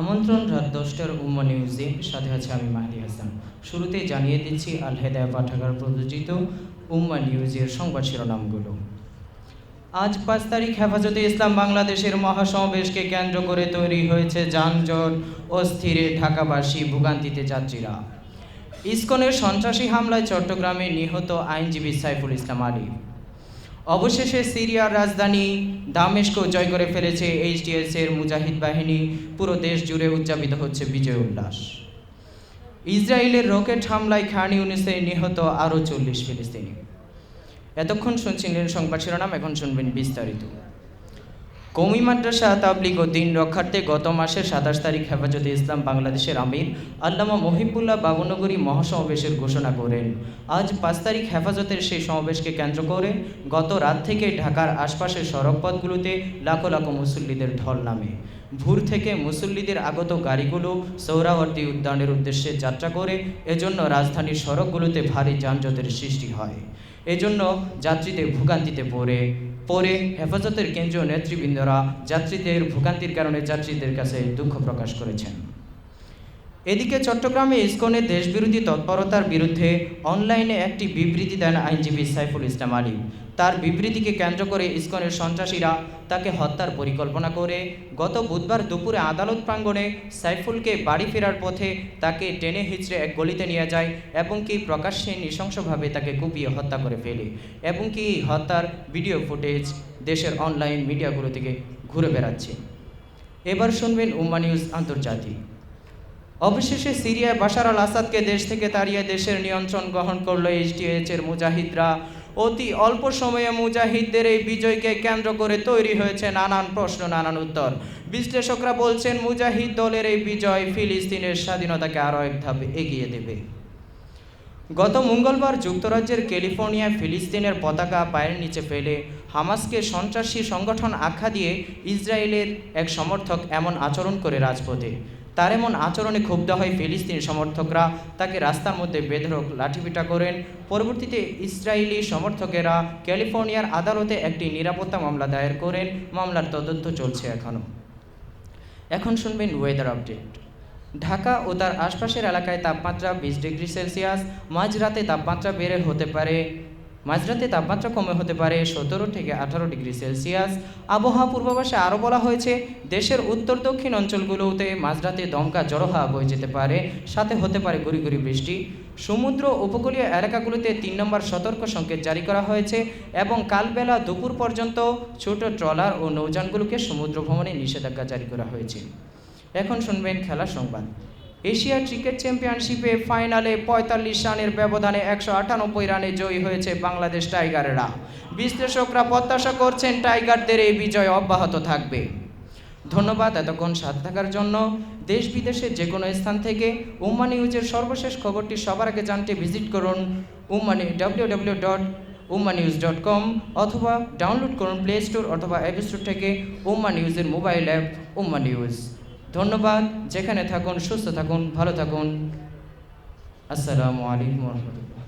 আমন্ত্রণ রাত দশটার উম্মা নিউজে সাথে আছে আমি মাহদি হাসান। শুরুতেই জানিয়ে দিচ্ছি আল হেদায়া পাঠাগার প্রযোজিত উম্মা নিউজের সংবাদ শিরোনামগুলো। আজ পাঁচ তারিখ হেফাজতে ইসলাম বাংলাদেশের মহাসমাবেশকে কেন্দ্র করে তৈরি হয়েছে যানজট অস্থিরে ঢাকাবাসী ভোগান্তিতে যাত্রীরা। ইসকনের সন্ত্রাসী হামলায় চট্টগ্রামে নিহত আইনজীবী সাইফুল ইসলাম আলী। অবশেষে সিরিয়ার রাজধানী দামেশকেও জয় করে ফেলেছে এইচডিএস এর মুজাহিদ বাহিনী। পুরো দেশ জুড়ে উদযাপিত হচ্ছে বিজয় উল্লাস। ইসরায়েলের রকেট হামলায় খান ইউনিসে নিহত আরও চল্লিশ ফিলিস্তিনি। এতক্ষণ শুনছিলেন সংবাদ শিরোনাম, এখন শুনবেন বিস্তারিত। কৌমি মাদ্রাসা তাবলিগ ও দিন রক্ষার্থে গত মাসের সাতাশ তারিখ হেফাজতে ইসলাম বাংলাদেশের আমির আল্লামা মহিবুল্লাহ বাবনগরী মহাসমাবেশের ঘোষণা করেন। আজ পাঁচ তারিখ হেফাজতের সেই সমাবেশকে কেন্দ্র করে গত রাত থেকে ঢাকার আশপাশের সড়কপথগুলোতে লাখো লাখো মুসল্লিদের ঢল নামে। ভোর থেকে মুসল্লিদের আগত গাড়িগুলো সৌরাবর্তী উদ্যানের উদ্দেশ্যে যাত্রা করে, এজন্য রাজধানীর সড়কগুলোতে ভারী যানজটের সৃষ্টি হয়। এজন্য যাত্রীদের ভোগান্তিতে পড়ে পরে হেফাজতের কেন্দ্রীয় নেতৃবৃন্দরা যাত্রীদের ভোগান্তির কারণে যাত্রীদের কাছে দুঃখ প্রকাশ করেছেন। এদিকে চট্টগ্রামে ইসকনের দেশবিরোধী তৎপরতার বিরুদ্ধে অনলাইনে একটি বিবৃতি দেন আইনজীবী সাইফুল ইসলাম আলী। তার বিবৃতিকে কেন্দ্র করে ইসকনের সন্ত্রাসীরা তাকে হত্যার পরিকল্পনা করে। গত বুধবার দুপুরে আদালত প্রাঙ্গণে সাইফুলকে বাড়ি ফেরার পথে তাকে টেনে হিচড়ে এক গলিতে নিয়ে যায় এবং কি প্রকাশ্যে নৃশংসভাবে তাকে কুপিয়ে হত্যা করে ফেলে এবং কি হত্যার ভিডিও ফুটেজ দেশের অনলাইন মিডিয়াগুলো থেকে ঘুরে বেড়াচ্ছে। এবার শুনবেন উম্মা নিউজ আন্তর্জাতিক। অবশেষে সিরিয়ায় বাশার আল আসাদকে দেশ থেকে তাড়িয়ে দেশের নিয়ন্ত্রণ গ্রহণ করল এইচটিএইচ এর মুজাহিদরা। অতি অল্প সময়ে মুজাহিদদের এই বিজয়কে কেন্দ্র করে তৈরি হয়েছে নানান প্রশ্ন, নানান উত্তর। বিশ্লেষকরা বলছেন, মুজাহিদ দলের এই বিজয় ফিলিস্তিনের স্বাধীনতাকে আরও এক এগিয়ে দেবে। গত মঙ্গলবার যুক্তরাজ্যের ক্যালিফোর্নিয়ায় ফিলিস্তিনের পতাকা পায়ের নিচে ফেলে হামাসকে সন্ত্রাসী সংগঠন আখ্যা দিয়ে ইসরায়েলের এক সমর্থক এমন আচরণ করে রাজপথে। তার এমন আচরণে ক্ষুব্ধ হয় ফিলিস্তিনি সমর্থকরা। তাকে রাস্তার মধ্যে বেধরক লাঠিপিটা করেন। পরবর্তীতে ইসরায়েলি সমর্থকেরা ক্যালিফোর্নিয়ার আদালতে একটি নিরাপত্তা মামলা দায়ের করেন। মামলার তদন্ত চলছে এখনও। এখন শুনবেন ওয়েদার আপডেট ঢাকা ও তার আশপাশের এলাকায় তাপমাত্রা বিশ ডিগ্রি সেলসিয়াস। মাঝরাতে তাপমাত্রা বেড়ে হতে পারে মাঝরাতে তাপমাত্রা কমে হতে পারে সতেরো থেকে আঠারো ডিগ্রি সেলসিয়াস। আবহাওয়া পূর্বাভাসে আরও বলা হয়েছে, দেশের উত্তর দক্ষিণ অঞ্চলগুলোতে মাঝরাতে দমকা জড়োহাওয়া বয়ে যেতে পারে, সাথে হতে পারে গুড়ি গুড়ি বৃষ্টি। সমুদ্র উপকূলীয় এলাকাগুলোতে তিন নম্বর সতর্ক সংকেত জারি করা হয়েছে এবং কালবেলা দুপুর পর্যন্ত ছোট ট্রলার ও নৌযানগুলোকে সমুদ্র ভ্রমণে নিষেধাজ্ঞা জারি করা হয়েছে। এখন শুনবেন খেলার সংবাদ। এশিয়া ক্রিকেট চ্যাম্পিয়নশিপে ফাইনালে পঁয়তাল্লিশ রানের ব্যবধানে একশো আটানব্বই রানে জয়ী হয়েছে বাংলাদেশ টাইগারেরা। বিশ্লেষকরা প্রত্যাশা করছেন টাইগারদের এই বিজয় অব্যাহত থাকবে। ধন্যবাদ এতক্ষণ সাথে থাকার জন্য। দেশ বিদেশের যে কোনো স্থান থেকে উম্মা নিউজের সর্বশেষ খবরটি সবার আগে জানতে ভিজিট করুন উম্মানি W W dot Umma news dot com অথবা ডাউনলোড করুন প্লে স্টোর অথবা অ্যাপ স্টোর থেকে উম্মা নিউজের মোবাইল অ্যাপ উম্মা নিউজ। ধন্যবাদ যেখানে থাকুন সুস্থ থাকুন ভালো থাকুন। আসসালামু আলাইকুম রহমতুল্লাহ।